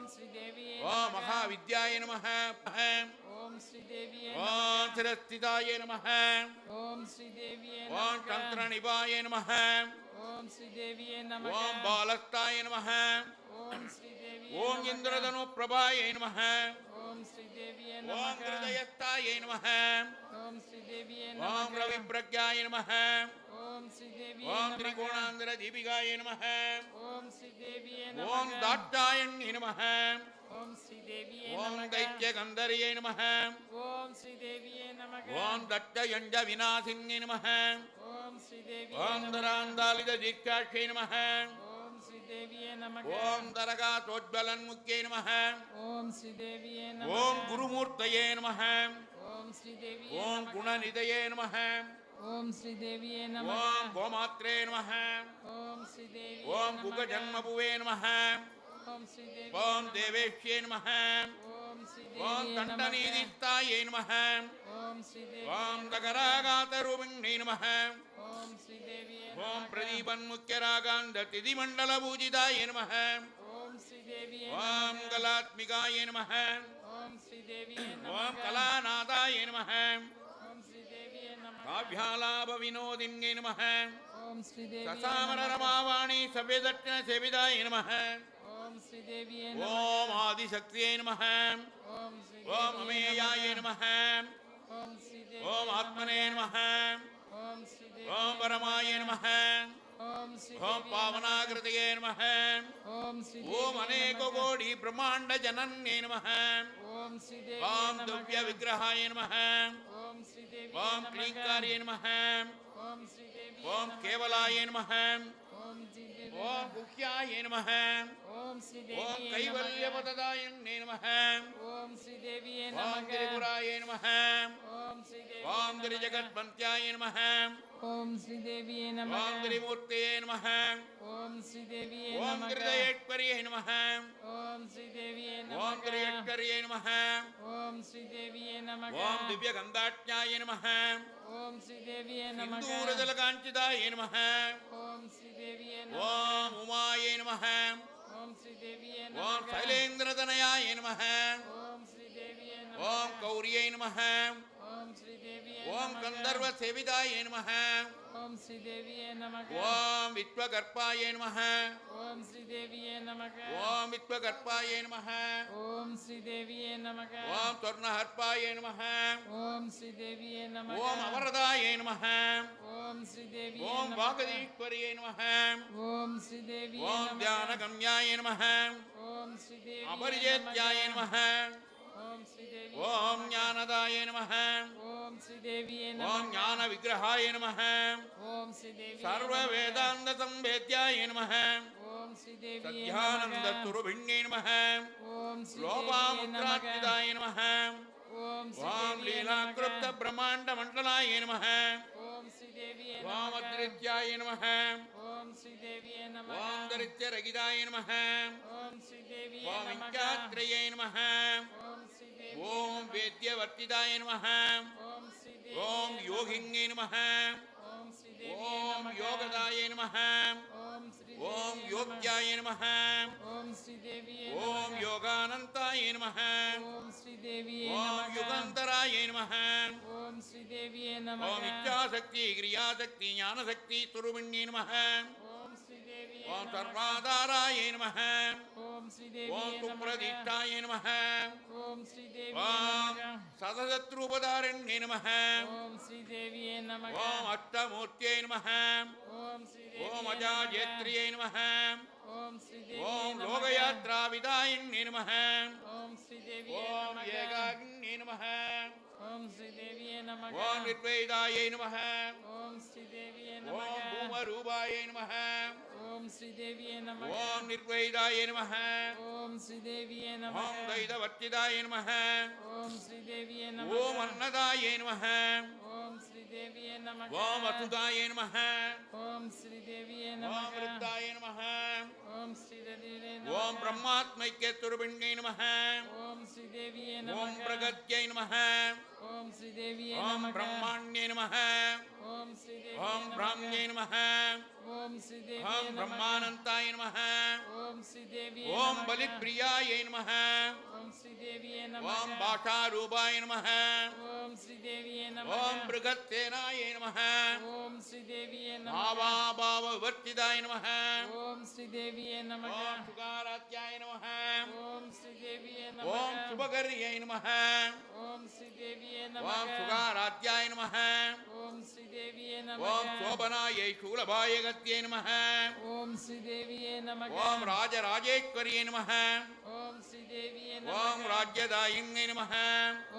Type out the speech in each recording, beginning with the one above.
ஓம் ஸ்ரீதேவியே ஓம் மகாவித்யாய நம ஓம் ஸ்ரீதேவியே ஓம் சிரஸ்திதாய நம ஓம் ஸ்ரீதேவியே ஓம் தந்திரநிபாய நம ஓம் ஸ்ரீதேவியே நமக. ஓம் பாலஸ்தாய நம ஓம் ஸ்ரீதேவியே ஓம் இந்திரதனு பிரபாய நம ஓம் ஸ்ரீதேவியே ஓம் நமக. ஹிருதயஸ்தாய நம ஓம் ஸ்ரீதேவியே ஓம் நமக. ரவி பிரக்யாய நம ஓம் ஸ்ரீதேவியே ஓம் திரிகோணாந்திர தீபிகாய நம ஓம் ஸ்ரீதேவியே ஓம் நமக. தாட்சாயண்ய நம ஓம் ஸ்ரீதேவியே ஓம் தைத்திய கந்தரியே நம ஓம் ஸ்ரீதேவியே நமக ஓம் தட்டயஞ்ச விநாசின்ய நம ஓம் ஸ்ரீதேவியே ஓம் தராந்தாலித தீட்சாட்சை நம ஓம் ஸ்ரீதேவியே நமக ஓம் தரகா தோஜ்வலன்முக்கியை நம ஓம் ஸ்ரீதேவியே ஓம் நமக குருமூர்த்தயே நம ஓம் ஸ்ரீதேவியே ஓம் குணநிதயே நம ஓம் ஸ்ரீதேவியே ஓம் கோமாத்ரே நம ஓம் ஓம் குகஜன்மபுவே நம ஓம் ஸ்ரீதேவியே ஓம் நமக. தேவேஷ்யே நம ஓம் ஓம் ஸ்ரீதேவியே நமக தண்டநீதிஸ்தாயை நம ஓம் ஸ்ரீதேவியே ஓம் தகராகாதரூபிணை நம ஓம் ஸ்ரீதேவியே ஓம் நமக. பிரதீபன்முக்கியராகாந்த திதிமண்டல பூஜிதாய நம ஓம் ஸ்ரீதேவியே ஓம் நமக. கலாத்மிகாய நம ஓம் ஸ்ரீதேவியே ஓம் நமக. கலாநாதாய நம ஓம் ஸ்ரீதேவியே நமக. காவ்யாலாப வினோதின்யை நம ஓம் ஸ்ரீதேவியே சசாமர நமக. ரமாவாணி சவ்யதட்சண சேவிதாய நம ஓம் ஸ்ரீதேவியே நமக. ஓம் ஆதிசக்தியை நம ஓம் ஓம் ஸ்ரீதேவியே அமேயாய நம ஓம் ஸ்ரீதேவியே ஓம் ஆத்மனே நம ஓம் ஸ்ரீதேவியே ஓம் பரமாய நம ஓம் ஓம் ஸ்ரீதேவியே பாவனாகிருதயே நம ஓம் ஸ்ரீதேவியே ஓம் அநேக நமக. கோடி பிரம்மாண்ட ஜனன்யே நம ஓம் ஸ்ரீதேவியே ஓம் நமக. திவ்ய விக்கிரகாய நம ஓம் ஸ்ரீதேவியே நமக. ஓம் நமக. கேவலாய நம ஓம் ஸ்ரீதேவியே நமக. ஸ்ரீதேவியே கைவல்யபததாயன்னே நம. ஓம் ஸ்ரீதேவியே நமக. ஓம். திரிஜகத்பந்த்யாய நம ஓம் ஸ்ரீதேவியே நமக. ஓம் உமாய. சைலேந்திரதனயாய நம ஓம் ஸ்ரீதேவியே நமக. ஓம் கௌரியை நம ஓம் ஸ்ரீதேவியே ஓம் நமக. கந்தர்வ சேவிதாய நம ஓம் ஸ்ரீதேவியே நமக. ஓம் வித்வகர்ப்பாய நம ஓம் ஸ்ரீதேவியே நமக. ஓம் வித்வகர்ப்பாய நம ஓம் ஸ்ரீதேவியே நமக. ஓம் சொர்ணஹர்ப்பாய நம ஓம் ஸ்ரீதேவியே நமக. ஓம் அவரதாய நம ஓம் ஸ்ரீதேவியே ஓம் நமக. வாகதீஸ்வரியை நம ஓம் ஸ்ரீதேவியே ஓம் நமக. தியானகம்யாய நம ஓம் ஸ்ரீதேவியே அபரிஜேத்யாய நம ஓம் ஞானதாய நம ஓம் ஸ்ரீதேவியே ஓம். ஞான விக்கிரகாய நம ஓம் ஸ்ரீதேவியே சர்வ. வேதாந்த சம்பேத்யாய நம ஓம் சத்யானந்த. துருபிண்யே நம ஓம். லோபாமுத்ராத்மிதாய நம ஓம் ஓம் நமக. பிரம்மாண்ட மண்டலாய நம ஓம் ஸ்ரீதேவியே ஓம் நமக. அத்ரித்யாய நம ஓம் ஸ்ரீதேவியே நமக. ஓம் தரித்ய ரகிதாய நம ஓம் ஸ்ரீதேவியே ஓம் நமக. இச்சாத்ரயே நம ஓம் ஸ்ரீதேவியே ஓம் நமக. வேத்யவர்த்திதாய நம ஓம் ஸ்ரீதேவியே ஓம் நமக. யோகிங்கே நம ஓம் ஸ்ரீதேவியே ஓம் நமக. யோகதாய நம ஓம் ஸ்ரீதேவியே ஓம் நமக. யோக்யாய நம ஓம் ஸ்ரீதேவியே ஓம் நம ஸ்ரீதேவியே நம ஓம். இச்சாசக்தி கிரியாசக்தி ஞானசக்தி துருபிண்யே நம ஓம் ஸ்ரீதேவியே ஓம். சர்வாதாராய நம ஓம் ஸ்ரீதேவியே ஓம் நமக. துப்பிரதிஷ்டாய நம ஓம் ஸ்ரீதேவியே ஓம். சதசத்ரூபதாரண்யே நம ஓம் ஸ்ரீதேவியே நமக. ஓம் அஷ்டமூர்த்தியை நம ஓம் ஸ்ரீதேவியே ஓம். அஜாஜேத்ரியை நம ஓம் ஸ்ரீதேவியே ஓம். லோகயாத்ராவிதாயின்யே நம ஓம். ஏகாகின்யே நம ஓம் ஸ்ரீதேவியே நமக. ஓம் நிர்வேதாயை நம ஓம் ஸ்ரீதேவியே ஓம் நமக. பூமரூபாயை நம ஓம் ஸ்ரீதேவியே நமக. ஓம் நிர்வேதாயை நம ஓம் ஸ்ரீதேவியே ஓம் நமக. தைதவர்த்திதாய நம ஓம் ஸ்ரீதேவியே நமக. ஓம் அன்னதாய நம ஓம் ஸ்ரீதேவியே நமக. ஓம் வசுதாய நம ஓம் ஸ்ரீதேவியே ஓம் நமக. விருத்தாய நம ஓம் ஸ்ரீதேவியே ஓம் நமக. பிரம்மாத்மைக்கே துருபிண்யை நம ஓம் ஸ்ரீதேவியே ஓம் நமக. பிரகத்யை நம ஓம் ஸ்ரீதேவியே ஓம் நமக. பிரம்மாண்யே நம ஓம் ஸ்ரீதேவியே ஓம். பிராம்யே நம ओम श्रीदेवी हम ब्रह्मानंदाय नमः ओम श्रीदेवी ओम बलिप्रियाय नमः ओम श्रीदेवी नमः ओम बाटारूपाय नमः ओम श्रीदेवी नमः ओम बृहत्सेनाय नमः ओम श्रीदेवी नमः भावा भाव वर्तिदाय नमः ओम श्रीदेवी नमः ओम सुगारात्याय नमः ओम श्रीदेवी नमः ओम शुभकर्याय नमः ओम श्रीदेवीये नम ओम सुगाराध्याय नमः ओम श्रीदेवीये नमः ओम शोभनायै शूलभाय गत्यै नमः ओम श्रीदेवीये नम ओम राजराजेश्वर्यै नमः ओम श्रीदेवीये नमः ओम राज्यदायिन्यै नमः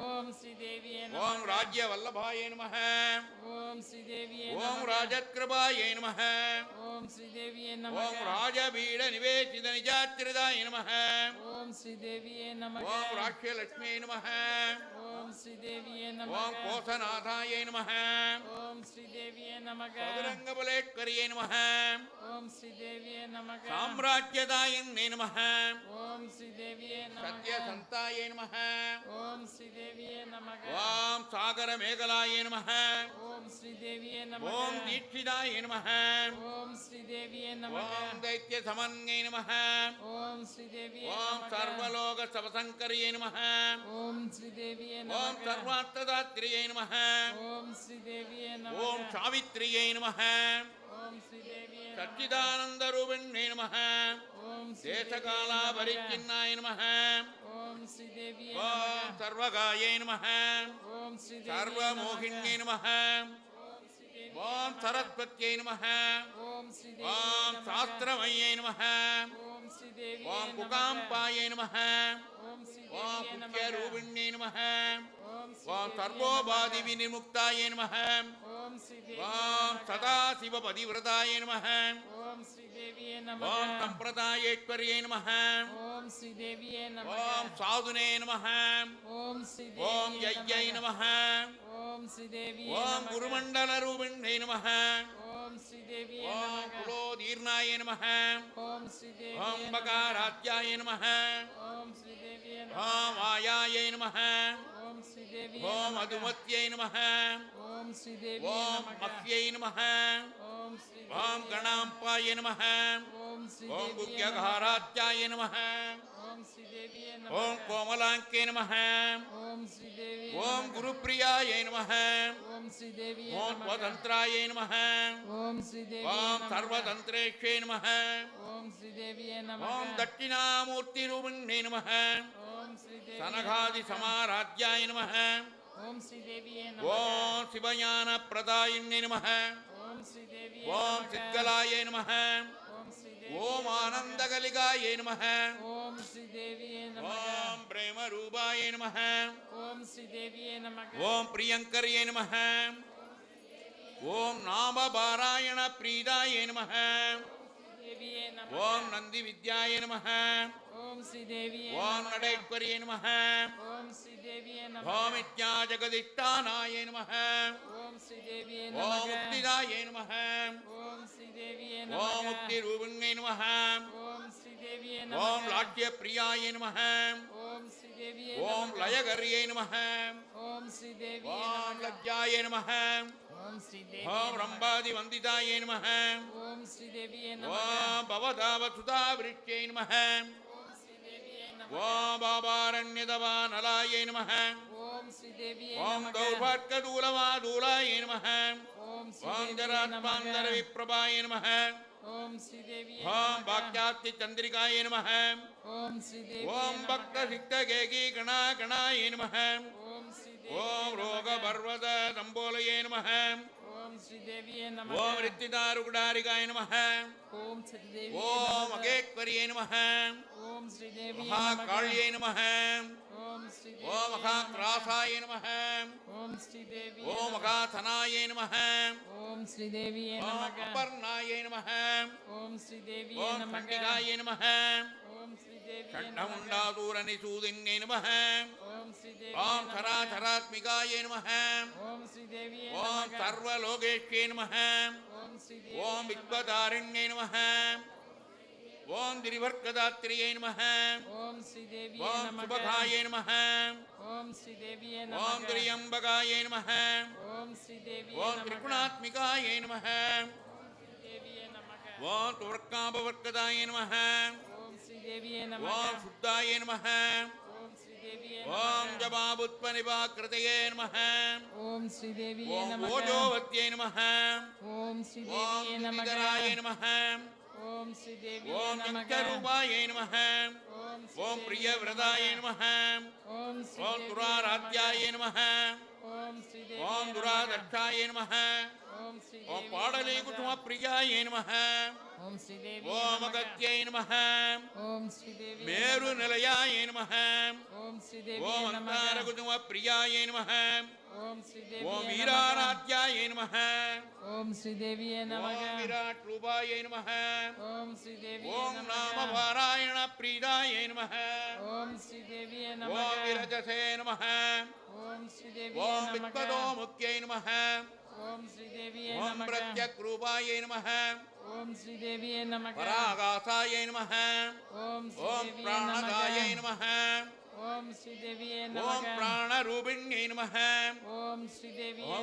ओम श्रीदेवीये ओम राज्यवल्लभाय नमः ओम श्रीदेवीये नमः ओम राजकृपायै नम ओम श्रीदेवीये नमः ओम राजबीड निवेशित निजात्रिदाय नम ओम श्रीदेवीये नम ओम राक्षलक्ष्मी नमः ओम ஓம் ஸ்ரீதேவியே நமக. ஓம் கோசநாதாயை நமக. ஓம் ஸ்ரீதேவியே நமக. சதுரங்கபுலேஸ்வரியை நமக. ஓம் ஸ்ரீதேவியே நமக. சாம்ராஜ்யதாயின் நமக. ஓம் ஸ்ரீதேவி ಶಾಂತಾಯೇ ನಮಃ ಓಂ ಶ್ರೀದೇವಿಯೇ ನಮಃ ಓಂ ಸಾಗರ ಮೇಘಲಾಯೇ ನಮಃ ಓಂ ಶ್ರೀದೇವಿಯೇ ನಮಃ ಓಂ ದೀಕ್ಷಿತಾಯೇ ನಮಃ ಓಂ ಶ್ರೀದೇವಿಯೇ ನಮಃ ಓಂ ದೈತ್ಯ ಸಮನ್ಯೇ ನಮಃ ಓಂ ಶ್ರೀದೇವಿಯೇ ಓಂ ಸರ್ವಲೋಕ ಸವಸಂಕರಿಯೇ ನಮಃ ಓಂ ಶ್ರೀದೇವಿಯೇ ನಮಃ ಓಂ ಸರ್ವಾರ್ಥದಾತ್ರಿಯೇ ನಮಃ ಓಂ ಶ್ರೀದೇವಿಯೇ ನಮಃ ಓಂ ಸಾವಿತ್ರಿಯೇ ನಮಃ சச்சிதானந்த ரூபிண்மை நம. தேசகாலா பரிக்கின்னாய நம. ஓம் சர்வகாயை நம சர்வமோகிண்யை நம ஓம் சரஸ்வத்யை நம ஓம் சாஸ்திரமயை நம ஓம் குகாம்பாயை நம ஓம் முக்கிய ரூபிண்யை நம ஓம் சர்வோபாதி விநிமுக்தாய நமக ஓம் சதாசிவ பதிவிரதாய நமக ஓம் சம்பிரதாயேஸ்வரியே நமக ஓம் ஸ்ரீதேவியே நமக ஓம் சாதுனே நமக ஓம் ஓம் யஜ்யை நமக ஓம் ஸ்ரீதேவியே ஓம் குருமண்டல ரூபிண்டே நமக ஓம் ஸ்ரீதேவியே ஓம் குலோதீர்ணாய நமக ஓம் ஸ்ரீதேவியே ஓம் பகாராத்யாய நமக ஓம் ஸ்ரீதேவியே ஓம் அதுமத்யை நம ஓம் ஓம் மத்யை நம ஓம் கணாம்பாய நம ஓம் புக்கியகாராத்யாய நம ஓம் கோமலாங்கே நம ஓம் குருப்பிரியாய நம ஓம் ஸ்வதந்திராய நம ஓம் சர்வதந்திரேஷே நம ஓம் தட்சிணாமூர்த்தி ரூபிணே நம சனகாதி சமாராத்யாய நம ஓம் ஸ்ரீதேவியே ஓம் சிவஞான பிரதாயினி நம ஓம் ஸ்ரீதேவியே ஓம் சித்கலாய நம ஓம் ஸ்ரீதேவி ஓம் ஆனந்தகலிகாய நம ஓம் ஸ்ரீதேவியே நம ஓம் பிரேமரூபாய நம ஓம் ஸ்ரீதேவியே நம ஓம் பிரியங்கரியே நம ஓம் நாமபாராயண பிரீதாய நம ஓம் நந்தி வித்யாய நம ஓம் ஸ்ரீதேவியே ஓம் நடேஸ்வரியே நம ஓம் ஸ்ரீதேவியே நம ஓம் நித்யா ஜெகதிஷ்டானாய நம ஓம் ஸ்ரீதேவியே நம ஓம் முக்திதாய நம ஓம் ஸ்ரீதேவியே நம ஓம் முக்தி ரூபிணை நம ஓம் ஸ்ரீதேவியே நம ஓம் லாட்ய பிரியாய நம ஓம் ஸ்ரீதேவியே ஓம் லயகரியே நம ஓம் ஸ்ரீதேவியே ஓம் லஜ்ஜாய நம ஓம் ஸ்ரீதேவி ஓம் பாபாரண்யதவானலாயை நம ஓம் ஓம் கௌர்பார்க்க தூலவா தூலாயை நம ஓம் ஜராத்மாந்தர விப்ரபாயை நம ஓம் பாக்யாத்தி சந்திரிகாய நம ஓம் பக்த சித்த கேகி கணா கணாய நம ஓம் ரோக பர்வத தம்போலயே நம ஓம் ஸ்ரீதேவியே நம ஓம் ரித்திதாருகுடாரிகாய நம ஓம் ஸ்ரீதேவி ஓம் அகேக்வரியே நம ஓம் ஸ்ரீதேவி மகாகாளியே நம ஓம் ஸ்ரீதேவி ஓம் மகாத்ராசாய நம ஓம் ஸ்ரீதேவி ஓம் மகாதனாய நம ஓம் ஸ்ரீதேவியே நமக. அபர்ணாய நம ஓம் ஸ்ரீதேவியே ஓம் கண்டிகாய நம கண்டமுண்டாதூரணி சூதிங்கை நம ஓம் சராசராத்மிகாயை நம ஓம் சர்வலோகேஷ்யை நம ஓம் வித்வதாரண்யை நம ஓம் திரிவர்க்கதாத்திரியை நம ஓம் ஓம் சுபகாயை நம ஓம் ஓம் திரியம்பகாயை நம ஓம் ஓம் திரிகுணாத்மிகாயை நம ஓம் துவர்க்காபவர்க்கதாயை நம ஓம் நித்யரூபாய நமः ஓம் பிரியவிரதாய நமः ஓம் ஸ்ரீதேவியே நமः ஓம் ஸ்ரீதேவியே ஓம் நமக. துராதட்சாய நமः ஓம் ஓம் ஸ்ரீதேவியே பாடலி நமக. குசுமப்பிரியாய நமः ஓம் ஸ்ரீதேவியே ஓம் நமக. அகத்யை நமः ஓம் ஸ்ரீதேவியே மேரு நிலையாய நமः ஓம் ஸ்ரீதேவியே ஓம் நமக. அந்தாரகுசுமப்பிரியாய நமः ஓம் ஸ்ரீதேவியே ஓம் நமக. வீராராத்யாய நமः ஓம் ஸ்ரீதேவியே நமக ஓம் விராட் ரூபாய நமः ஓம் ஸ்ரீதேவியே ஓம் நமக நாம பாராயண பிரீதாய நமः ஓம் ஸ்ரீதேவியே ஓம் நமக விரஜசே நமः ஓம் ஸ்ரீதேவியே ஓம் நமக வித்வதோ முக்கியை நமः ஓம் ஸ்ரீதேவியே ஓம் நமக பிரத்யக் ரூபாய நமः ஓம் ஸ்ரீதேவியே நமக பராகாசாய நமः ஓம் ஓம் ஸ்ரீதேவியே பிராணகாய நமக நமः ஓம் ஸ்ரீதேவியே ஓம் நமக பிராணரூபிண்யை நமः ஓம் ஸ்ரீதேவியே ஓம் நமக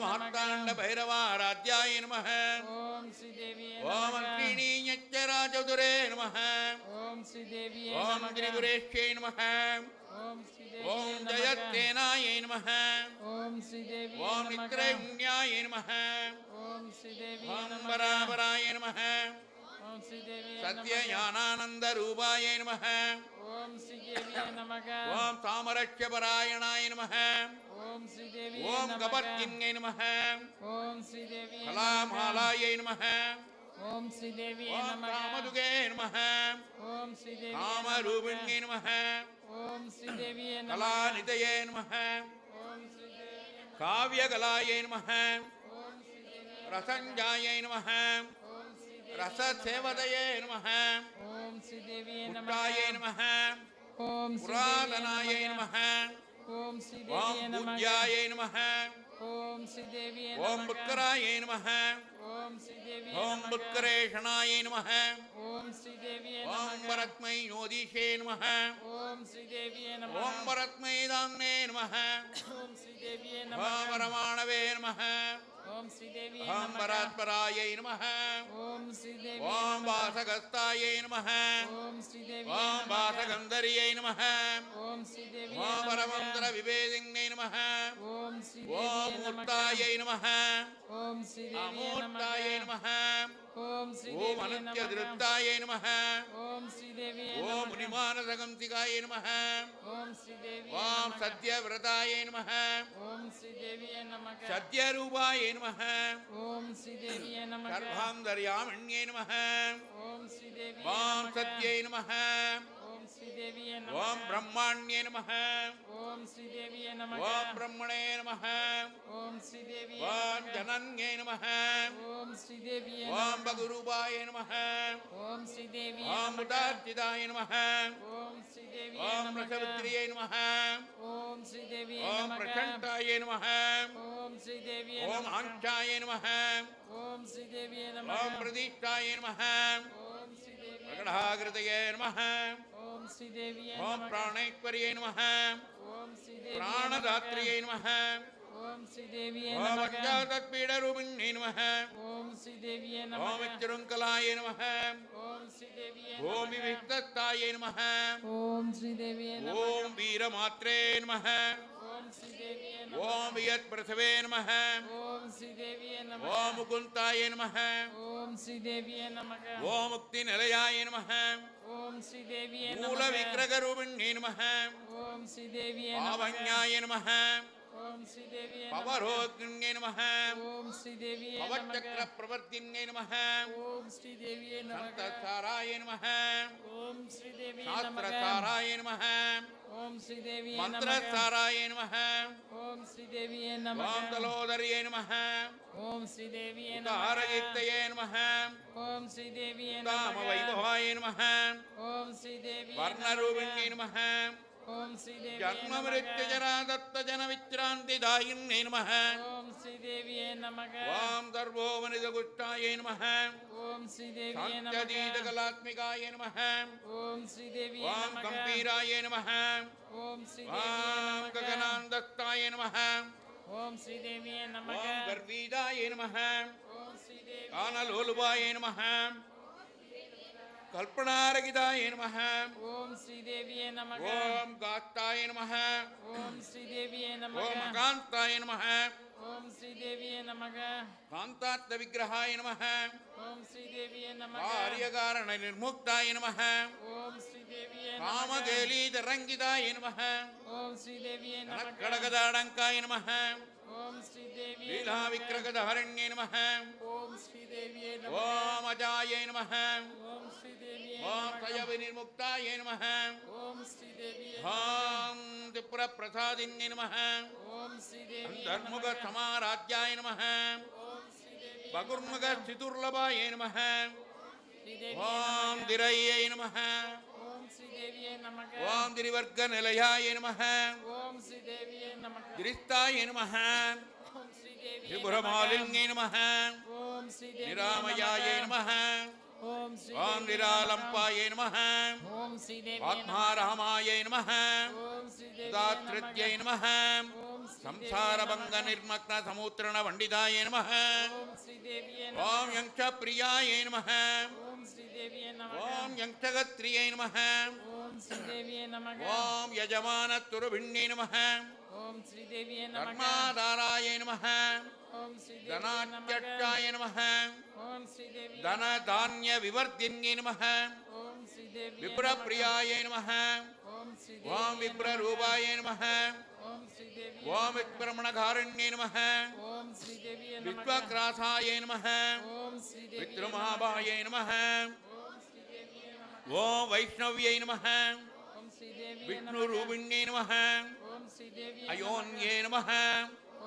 ஹர்த்தாண்ட பைரவாராத்யாய நமः ஓம் ஸ்ரீதேவியே ஓம் நமக அக்னீயச்சராஜதுரே நமः ஓம் ஸ்ரீதேவியே ஓம் நமக திரிபுரேஷ்யை நமः ஓம் ஸ்ரீதேவியே ஓம் நமக ஜயத்தேனாய நமः ஓம் ஸ்ரீதேவியே ஓம் நமக நித்ரைண்யாய நமः ஓம் ஸ்ரீதேவியே ஓம் நமக பராபராய நமः ஓம் ஸ்ரீதேவியே சத்யஞானானந்தரூபாய நமः ஓம் ஓம் தாமரட்சபராயணாய நமः ஓம் ஓம் கபர்த்தின்யை நமः ஓம் கலாமாலாயை நமः ஓம் ஸ்ரீதேவியே ஓம் காமதுகே நமः ஓம் ஸ்ரீதேவியே காமரூபிண்யை நமः ஓம் ஸ்ரீதேவியே நமக. கலாநிதயே நமः ஓம் ஸ்ரீதேவியே காவியகலாயை நமः ரசஞ்சாயை நமः ஓம் ஸ்ரீதேவியே ரசசேவதயே நமः ஓம் ஸ்ரீதேவியே புட்டாயை நமः ஓம் புராதனாயை நமः ஓம் ஓம் ஸ்ரீதேவியே பூஜ்யாயை நமः ஓம் ஸ்ரீதேவியே ஓம் நமக புத்கராயை நமः ஓம் ஸ்ரீதேவியே ஓம் நமக புத்கரேஷணாயை நமः ஓம் ஸ்ரீதேவியே ஓம் நமக வரத்மை யோதிஷே நமः ஓம் ஸ்ரீதேவியே நமக ஓம் வரத்மை தாம்னே நமः ஓம் ஸ்ரீதேவியே ஓம் நமக வரமாணவே நமः ஓம் ஸ்ரீதேவியே ஓம் பராத்பராயை நமः ஓம் ஸ்ரீதேவியே ஓம் வாசகஸ்தாயை நமः ஓம் ஸ்ரீதேவியே ஓம் வாசகந்தரியை நமः ஓம் ஸ்ரீதேவியே ஓம் பரமந்திர விவேதின்னை நமः ஓம் ஓம் ஸ்ரீதேவியே நமக மூர்த்தாயை நமः ஓம் ஸ்ரீதேவியே அமூர்த்தாயை நமக நமः ஓம் ஓம் நமக அனத்யதிருப்தாயை நமः ஓம் ஸ்ரீதேவியே ஓம் முனிமானசகந்திகாயை நமः ஓம் ஸ்ரீதேவியே ஓம் சத்யவிரதாயை நமः ஓம் நமக சத்யரூபாயை நமः ஓம் ஸ்ரீதேவியே நமக. சர்வாந்தர்யாமிண்யை நமः ஓம் ஸ்ரீதேவியே ஓம் நமக. சத்யை நமः ஓம் ஸ்ரீதேவியே பிரம்மாண்யே நமः ஓம் ஸ்ரீதேவியே நமக ஓம் பிரம்மணே நமः ஓம் ஸ்ரீதேவியே ஓம் ஜனன்யே நமः ஓம் ஸ்ரீதேவியே ஓம் பகுரூபாய நமः ஓம் ஸ்ரீதேவியே ஓம் முதார்ச்சிதாய நமः ஓம் ஸ்ரீதேவியே ஓம் நமக பிரசவித்ரியை நமः ஓம் ஸ்ரீதேவியே ஓம் பிரசண்டாய நமः ஓம் ஸ்ரீதேவியே ஓம் ஆஞ்சாய நமः ஓம் ஸ்ரீதேவியே பிரதீஷ்டாய நமः ஓம் ஸ்ரீதேவியே பிரகடாகிருதயே நமः ஓம் ஓம் நமக. பிராணைக்வரியை நமः ஓம் ஸ்ரீதேவியே பிராணதாத்ரியை நமः ஓம் ஸ்ரீதேவியே ஓம் நமக. அஞ்சாதத்பீடரூபிண்யை நமः ஓம் ஸ்ரீதேவியே ஓம் நமக விச்சிருங்கலாய நமः ஓம் ஸ்ரீதேவியே ஓம் நமக விவிக்தத்தாய நமः ஓம் ஸ்ரீதேவியே நமக. ஓம் வீரமாத்ரே நமः ஓம் ஸ்ரீதேவியே நமக ஓம் வியத் பிரசவே நமः ஓம் ஸ்ரீதேவியே நமக ஓம் முகுந்தாய நமः ஓம் ஸ்ரீதேவியே நமக ஓம் முக்தி நிலையாய நமः ஓம் ஸ்ரீதேவியே மூல நமः ஓம் ஸ்ரீதேவியே நமக பாவஞாய நமः ஓம் ஸ்ரீதேவியே நமः ஓம் ஸ்ரீதேவியே நமக பவச்சக்ர பிரவர்த்தின்யே நமः ஓம் ஸ்ரீதேவியே நமக சந்தசாராய நமः ஓம் ஸ்ரீதேவியே நமக சாஸ்திரசாராய நமः ஓம் ஸ்ரீதேவியே நமக. மந்திரசாராய நமः ஓம் ஸ்ரீதேவியே நமக. ஓம் தலோதரியே நமः ஓம் ஸ்ரீதேவியே நமக. தாரகித்தயே நமः ஓம் ஸ்ரீதேவியே தாம நமக வைபவாய நமः ஓம் ஸ்ரீதேவியே வர்ணரூபிண்யே நமः ஓம் ஸ்ரீதேவியே ஜன்ம நமக. மிருத்யுஜரா தத்த ஜன விச்ராந்திதாயின்யே நமः ஓம் ஸ்ரீதேவியே நமக. குஷ்டாய நமः ஓம் ஸ்ரீதேவியே நமக. சாந்தியதீதகலாத்மிகாய நமः ஓம் ஸ்ரீதேவியே ஓம் கம்பீராய நமः ஓம் ஸ்ரீதேவியே ஓம் நமக. ககனாந்தஸ்தாய நமः ஓம் ஸ்ரீதேவியே ஓம் கர்வீதாய நமः ஓம் ஸ்ரீதேவி கானலோலுபாய நமः நம ஓம் ஸ்ரீதேவியே ஓம் காத்தாய நம ஓம் ஸ்ரீதேவியே ஓம் நமக அகாந்தாய நம ஓம் ஸ்ரீதேவியே நமக. காந்தார்த்த விக்கிரகாய நம ஓம் ஸ்ரீதேவியே நமக. காரியகாரண நிர்முக்தாய நம ஓம் ஸ்ரீதேவியே நமக. காமகேலீதரங்கிதாய நம ஓம் ஸ்ரீதேவியே நமக. கடகதாடங்காய நம ஓம் ஸ்ரீதேவியே லீலா விக்கிரகதாரண்யே நம ஓம் ஸ்ரீதேவியே நமக ஓம் அஜாய நம ஓம் ஸ்ரீதேவியே ஓம் நமக. தய வினிர்முக்தாய நம ஓம் ஸ்ரீதேவியே ஓம் திப்புர பிரசாதின்யே நம ஓம் ஸ்ரீதேவியே அந்தர்முக நமக. சமாராத்யாய நம ஓம் ஸ்ரீதேவியே பகுர்முக ஸ்திதுர்லபாய நம ஸ்ரீதேவியே ஓம் திரையை நம ஓம் ஸ்ரீதேவியே நமக. ஓம் திரிவர்க்க நிலையாய நம ஓம் ஓம் ஸ்ரீதேவியே திபுரமாலிங்கே நம ஓம் ஸ்ரீதேவியே நிராமயாய நம ஓம் ஓம் நிராலம்பாய நம ஓம் ஸ்ரீதேவியே ஆத்மாராமாய நம ஓம் ஸ்ரீதேவியே தாத்ருத்யை நம ஓம் ஓம் விராலம்பாயை நம. ஓம் ஆத்மாராமாயை நம. உதாத்ருத்யை நம. சம்சாரபங்க நிர்மக்ன சமுத்திரண பண்டிதாயை நம. ஓம் யங்க பிரியாயை நம ஓம் யங்கத்ரியை நம. ஓம் யஜமான துருபிண்ணை நம. ஓம் ஸ்ரீதேவியை நம. கர்மாதாராயை நம धनाध्यक्षाय नमः धनधान्यविवर्धिन्ये नमः विप्रप्रियाय नमः ॐ विप्ररूपाय नमः ॐ विप्रमणकारिण्ये नमः विश्वक्रासाय नमः विद्रुमाभाय नमः ॐ वैष्णव्यै नमः विष्णुरूपिण्ये नमः अयोन्ये नमः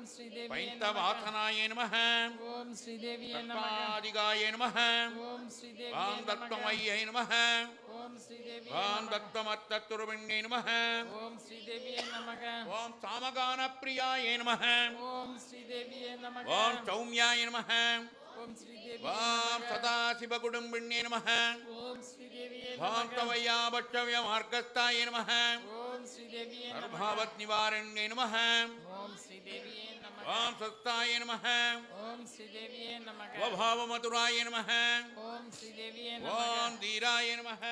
ஓம் ஸ்ரீதேவி பைந்தவாசனாய நம ஓம் ஸ்ரீதேவி தத்பாதிகாய நம ஓம் ஸ்ரீதேவி வாம் தத்வமய்யை நம ஓம் ஸ்ரீதேவி வாம் தத்வமத்தத்துருவிண்ணை நம ஓம் ஸ்ரீதேவி நமக. ஓம் சாமகான பிரியாய நம ஓம் ஸ்ரீதேவி ஓம் சௌமியாய நம வாம் சதாசிவகுடும்பிண்ணே நமः வாம் நமக. தவயாபட்சவ்யமார்கஸ்தாய நமः சர்பாவத் நிவாரண்யே நமः வாம் சஸ்தாய நமः நமக. ஸ்வபாவமதுராய நமः ஓம் தீராய நமः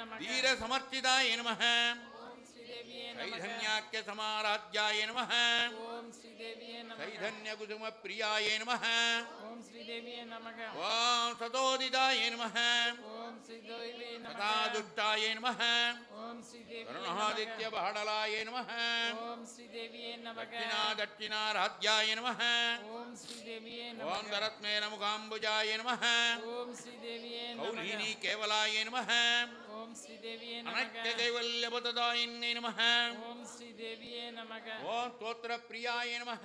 நமக. தீரசமர்த்திதாய நமः चैधन्याख्य समाराध्याय नमः। ओम श्रीदेवीये नमः। चैधन्य कुसुम प्रियाय नमः। ओम श्रीदेवीये नमः। ओम सतोदिताय नमः। ओम श्रीदेवीये नमः। सदा दुष्टाय नमः। ओम श्रीदेवीये करुणादित्य बहडलाय नमः। ओम श्रीदेवीये नमः। दक्षिणा दक्षिणाराध्याय नमः। ओम श्रीदेवीये नमः। ओम दरत्मेन मुखाम्बुजाय नमः। ओम श्रीदेवीये नमः। कौलिनी केवलाय नमः। ओम श्रीदेवीये नमः। अनक्य कैवल्यपतदायिन्ने नमः। நமக. ஓம் ஸ்ரீ தேவியே நமக. ஓம் ஸ்தோத்திர பிரியாய நமக.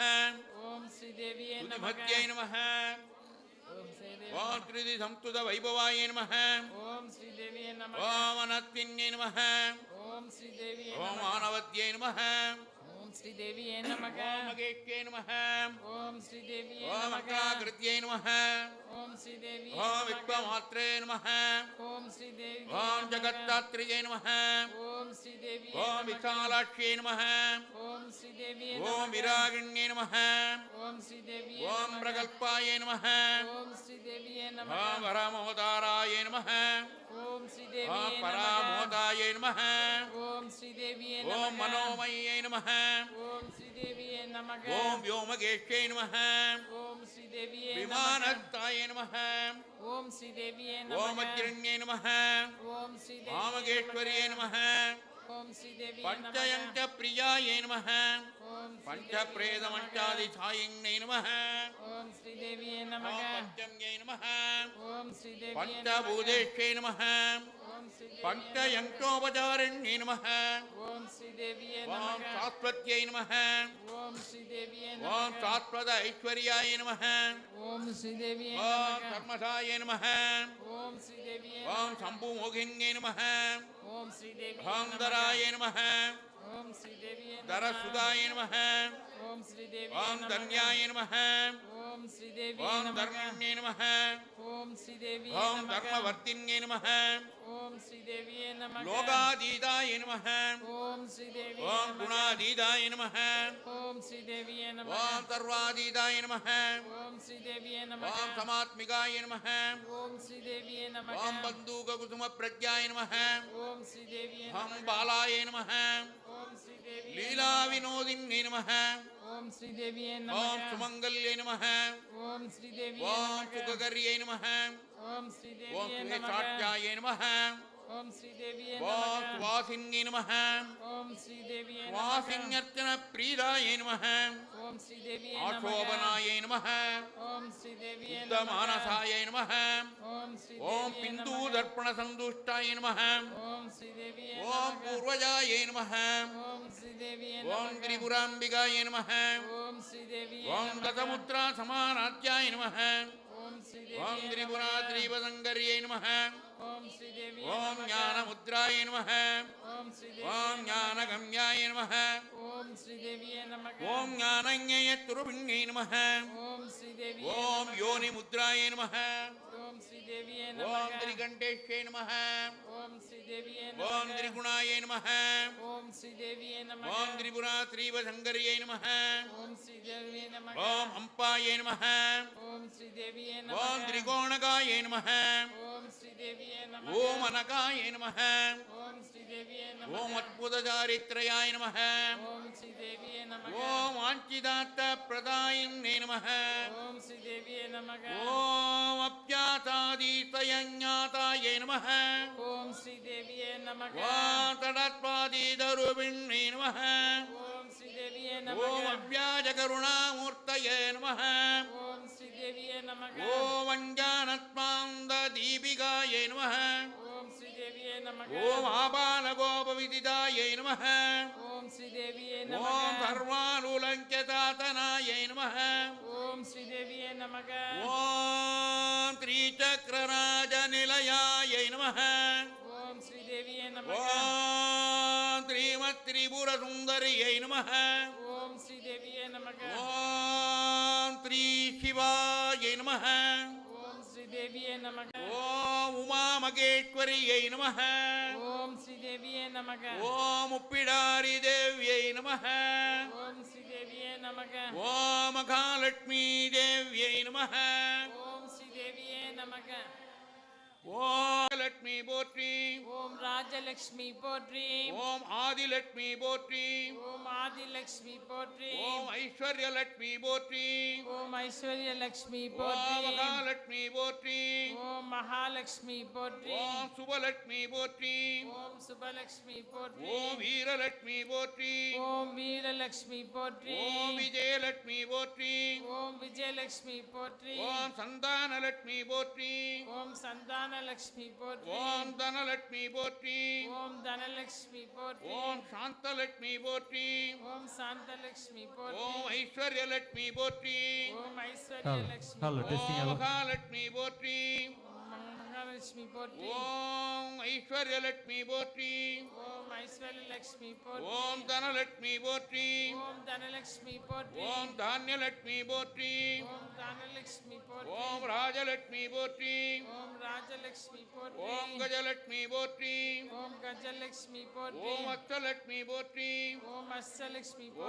ஓம் ஸ்ரீ தேவியே நமக. பக்தியை நமக. ஓம் ஸ்ரீ சம்ஸ்கிருத வைபவாய நமக. ஓம் ஸ்ரீ தேவியே ஓம் அனத்தின்யை நமக. ஓம் ஸ்ரீ ஓம் ஆனவத்யை நமக. ஸ்ரீ தேவியே நமக. மகேக்கே நமக. ஓம் ஸ்ரீ தேவியே ஓம் அக்கா கிருத்யே நமக. ஓம் ஸ்ரீ தேவி ஓம் விக்வ மாத்ரே நமக. ஓம் ஸ்ரீ தேவி ஓம் ஜகத்தாத்ரியே நமக. ஓம் ஸ்ரீ தேவி ஓம் விசாலாட்சியே நமக. ஓம் ஸ்ரீ தேவி ஓம் விராகிண்யே நமக. ஓம் ஸ்ரீதேவி பராமோதாயை நம ஓம் ஸ்ரீதேவியே ஓம் மனோமயை நம ஓம் ஸ்ரீதேவியே நம ஓம் வோமகேஷ்யை நம ஓம் ஸ்ரீதேவியே விமானத்தாயை நம ஓம் ஸ்ரீதேவியே நம ஓம் அக்கிரண்யை நம ஓம் ஸ்ரீதேவி ஆமகேஸ்வரியை நம ஓம் ஸ்ரீதேவி பஞ்சயங்க பிரியாயை நம நமக. பஞ்சம்யை நம ஓம் ஸ்ரீதேவியே நமக. பஞ்சபூதேஷ்யை நம ஓம் ஸ்ரீதேவியே பஞ்சயங்கோபச்சாரண்யை நம ஓம் ஸ்ரீதேவியே ஓம் நமக சாஸ்வத்யை நம ஓம் ஸ்ரீதேவியே ஓம் நமக சாஸ்வத ஐஸ்வர்யாய நம ஓம் ஸ்ரீதேவியே ஓம் நமக. கர்மசாய நம ஓம் ஸ்ரீதேவியே ஓம் சம்புமோகின்யை நம ஓம் ஸ்ரீதேவியே ஓம் தராய நம ஓம் ஸ்ரீதேவியே நமக தரசுதாய நம ஓம் ஸ்ரீதேவியே ஓம் நமக தன்யாய நம ஓம் ஸ்ரீதேவியே ஓம் நமக தர்மண்யே நம ஓம் ஸ்ரீதேவியே ஓம் நமக தர்மவர்த்தின்யே நம ஓம் ஸ்ரீதேவியே நமக லோகாதீதாய நம ஓம் ஸ்ரீதேவியே ஓம் நமக குணாதீதாய நம ஓம் ஸ்ரீதேவியே நமக ஓம் சர்வாதீதாய நம ஓம் ஸ்ரீதேவியே ஓம் நமக சமாத்மிகாய நம ஓம் ஸ்ரீதேவியே நமக ஓம் பந்தூககுசும பிரஜாய நம ஓம் ஸ்ரீதேவியே ஓம் நமக பாலாய நம ஓம் ஸ்ரீதேவியே லீலா வினோதின்யே நம ஓம் ஸ்ரீதேவியே ஓம் நமக சுமங்கல்யே நம ஓம் ஸ்ரீதேவியே ஓம் நமக சுககர்யை நம ஓம் ஓம் ஸ்ரீதேவியே நமக. சுவேஷாட்யாய நம ஓம் ஸ்ரீதேவியே ஓம் ஓம் வாசின்யர்ச்சன பிரீதாய நம ஓம் ஸ்ரீதேவியே நமக. ஆசோபனாய நம ஓம் ஸ்ரீதேவியே உத்தமானசாய நம ஓம் ஓம் ஸ்ரீதேவியே பிந்து நமக. தர்ப்பண சந்துஷ்டாய நம ஓம் ஸ்ரீதேவியே ஓம் பூர்வஜாய நம ஓம் ஸ்ரீதேவியே ஓம் திரிபுராம்பிகாய நம ஓம் ஸ்ரீதேவியே ஓம் சமானாத்யாய ஓம் திரிபுரா நமக திரீபசங்கர்யை நம ஓம் நமக ஞானமுத்ராய நம ஓம் ஓம் ஞானகம்யாய நம ஓம் ஞானஞய துருபிண்யை நம ஓம் யோனி முத்ராய நம ஓம் திரிகண்டேஷ்யை நம ஓம் திரிகுணாய நம ஓம் திரிபுரா திரீபசங்கர்யை நம ஓம் அம்பாய நம ஓம் ஸ்ரீதேவியே ஓம் திரிகோணகாய நம ஓம் ஓம் அனகாய நம ஓம் ஸ்ரீதேவியே ஓம் நமக அற்புதசாரித்ரயாய நம ஓம் ஓம் ஆஞ்சிதாத்த பிரதாயின்னே நம ஓம் ஓம் அப்யாசாதீதயஞாதாய நம ஓம் ஸ்ரீதேவியே நமக ஓம் தடத்வாதீதருபிண்ணே நம ஓம் ஸ்ரீதேவியே ஓம் நமக அவ்யாஜகருணாமூர்த்தய நம ஓம் ஸ்ரீதேவியே நமக ஓம் அஞ்ஞானத்மாந்த தீபிகாய நம ஓம் ஸ்ரீதேவியே நமக ஓம் ஆபாலகோபவிதிதாய நம ஓம் ஸ்ரீதேவியே ஓம் நமக சர்வானுலங்கியதாத்தனாய நம ஓம் ஸ்ரீதேவியே நமக ஓம் த்ரீச்சக்ரராஜநிலையாய நம ஓம் ஸ்ரீதேவியே நமக ஓம் ஸ்ரீமத்ரிபுரசுந்தரியை நம ஓம் ஸ்ரீதேவியே நமக ஓம் ஸ்ரீ சிவாய நம ஓம் ஸ்ரீதேவியே நமக. ஓம் உமாமகேஸ்வரியை நம ஓம் ஸ்ரீதேவியே நமக. ஓம் உப்பிடாரி தேவியை நம ஓம் ஸ்ரீதேவியே நமக. ஓம் மகாலட்சுமி தேவியை நம ஓம் ஸ்ரீதேவியே நமக. லட்சுமி போற்றி ஓம் ராஜலக்ஷ்மி போற்றி ஓம் ஆதிலட்சுமி போற்றி ஓம் ஆதிலக்ஷ்மி போற்றி ஓம் ஐஸ்வர்யலட்சுமி போற்றி ஓம் ஐஸ்வர்ய ஓம் போற்றி மகாலட்சுமி போற்றி ஓம் மகாலட்சுமி போற்றி ஓம் சுபலட்சுமி போற்றி ஓம் சுபலக்ஷ்மி போற்றி ஓம் வீரலட்சுமி போற்றி ஓம் வீரலக்ஷ்மி போற்றி ஓம் விஜயலட்சுமி போற்றி ஓம் விஜயலக்ஷ்மி போற்றி ஓம் சந்தானலட்சுமி போற்றி ஓம் சந்தானலக்ஷ்மி போற்றி ஓம் தனலட்சுமி போற்றி ஓம் தனலக்ஷ்மி போற்றி ஓம் சாந்தலட்சுமி போற்றி ஓம் சாந்தலக்ஷ்மி போற்றி ஓம் ஐஸ்வர்யலட்சுமி போற்றி ஓம் ஐஸ்வர்ய Hello, லக்ஷ்மி hello, testing ஓம் hello. மகாலட்சுமி போற்றி மகாலட்சுமி போற்றி ஓம் ஐஸ்வர்யலட்சுமி போற்றி ஓம் ஐஸ்வர்ய லக்ஷ்மி போற்றி ஓம் தனலட்சுமி போற்றி ஓம் தனலக்ஷ்மி போற்றி ஓம் தானியலட்சுமி போற்றி ஓம் தனலக்ஷ்மி போற்றி ஓம் ராஜலட்சுமி போற்றி ஓம் ராஜலக்ஷ்மி போற்றி ஓம் கஜலட்சுமி போற்றி ஓம் கஜலக்ஷ்மி போற்றி ஓம் அஷ்டலட்சுமி போற்றி ஓம் அஷ்டலக்ஷ்மி போற்றி